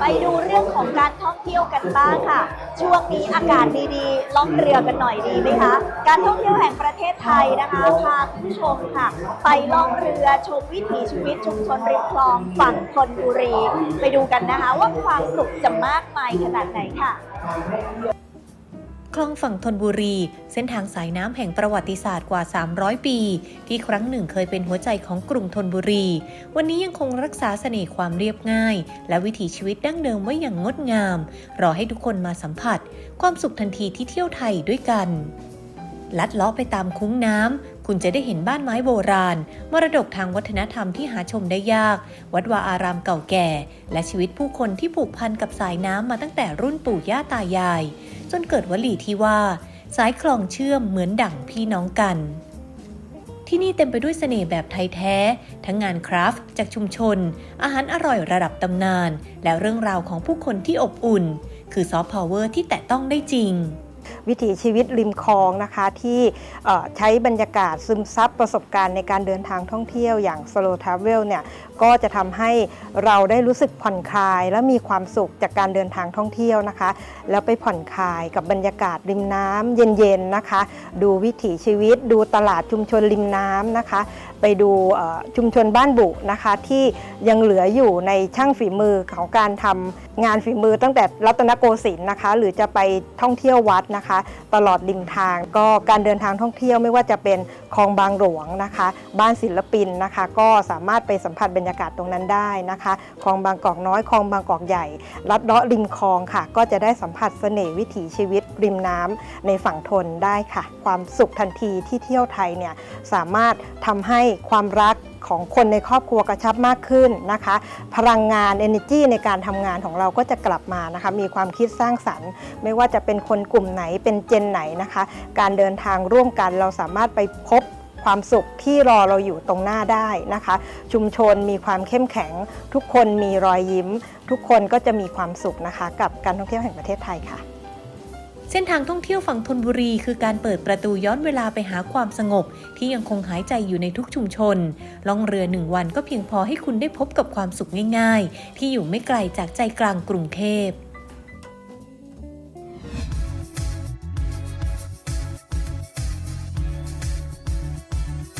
ไปดูเรื่องของการท่องเที่ยวกันบ้างค่ะ ช่วงนี้อากาศดีๆ ล่องเรือกันหน่อยดีไหมคะ การท่องเที่ยวแห่งประเทศไทยนะคะพาคุณผู้ชมค่ะ ไปล่องเรือชมวิถีชีวิตชุมชนริมคลองฝั่งธนบุรี ไปดูกันนะคะว่าความสุขจะมากมายขนาดไหนค่ะ คลองฝั่งธนบุรี เส้นทางสายน้ำแห่งประวัติศาสตร์กว่า 300 ปี ที่ครั้งหนึ่งเคยเป็นหัวใจของกรุงธนบุรี วันนี้ยังคงรักษาเสน่ห์ความเรียบง่าย และวิถีชีวิตดั้งเดิมไว้อย่างงดงาม รอให้ทุกคนมาสัมผัส ความสุขทันทีที่เที่ยวไทยด้วยกันลัดเลาะไปตามคุ้งน้ำ คุณจะได้เห็นบ้านไม้โบราณ มรดกทางวัฒนธรรมที่หาชมได้ยาก วัดวาอารามเก่าแก่ และชีวิตผู้คนที่ผูกพันกับสายน้ำมาตั้งแต่รุ่นปู่ย่าตายาย จนเกิดวลีที่ว่า สายคลองเชื่อมเหมือนดั่งพี่น้องกัน ที่นี่เต็มไปด้วยเสน่ห์แบบไทยแท้ ทั้งงานคราฟต์จากชุมชน อาหารอร่อยระดับตำนาน และเรื่องราวของผู้คนที่อบอุ่น คือซอฟต์พาวเวอร์ที่แตะต้องได้จริง วิถีชีวิตริมคลองนะคะ ที่ใช้บรรยากาศซึมซับประสบการณ์ในการเดินทางท่องเที่ยวอย่าง slow travel เนี่ยก็จะทำให้เราได้รู้สึกผ่อนคลาย และมีความสุขจากการเดินทางท่องเที่ยวนะคะ แล้วไปผ่อนคลายกับบรรยากาศริมน้ำเย็นๆนะคะ ดูวิถีชีวิต ดูตลาดชุมชนริมน้ำนะคะ ไปดูชุมชนบ้านบุนะคะ ที่ยังเหลืออยู่ในช่างฝีมือของการทำงานฝีมือตั้งแต่รัตนโกสินทร์นะคะ หรือจะไปท่องเที่ยววัดนะคะ ตลอดริมทางก็การเดินทางท่องเที่ยวไม่ว่าจะเป็นคลองบางหลวงนะคะ บ้านศิลปินนะคะ ก็สามารถไปสัมผัสบรรยากาศตรงนั้นได้นะคะคลองบางกอกน้อยคลองบางกอกใหญ่ลัดเลาะริมคลองค่ะ ก็จะได้สัมผัสเสน่ห์วิถีชีวิตริมน้ำในฝั่งทนได้ค่ะ ความสุขทันทีที่เที่ยวไทยเนี่ย สามารถทำให้ความรักของคนในครอบครัวกระชับมากขึ้นนะคะ พลังงาน energy ในการทำงานของเราก็จะกลับมานะคะ มีความคิดสร้างสรรค์ ไม่ว่าจะเป็นคนกลุ่มไหนเป็นเจนไหนนะคะ การเดินทางร่วมกันเราสามารถไปพบความสุขที่รอเราอยู่ตรงหน้าได้นะคะ ชุมชนมีความเข้มแข็ง ทุกคนมีรอยยิ้ม ทุกคนก็จะมีความสุขนะคะ กับการท่องเที่ยวแห่งประเทศไทยค่ะ เส้นทางท่องเที่ยวฝั่งธนบุรีคือการเปิดประตูย้อนเวลาไปหาความสงบ ที่ยังคงหายใจอยู่ในทุกชุมชน ล่องเรือหนึ่งวันก็เพียงพอให้คุณได้พบกับความสุขง่าย ๆ ที่อยู่ไม่ไกลจากใจกลางกรุงเทพ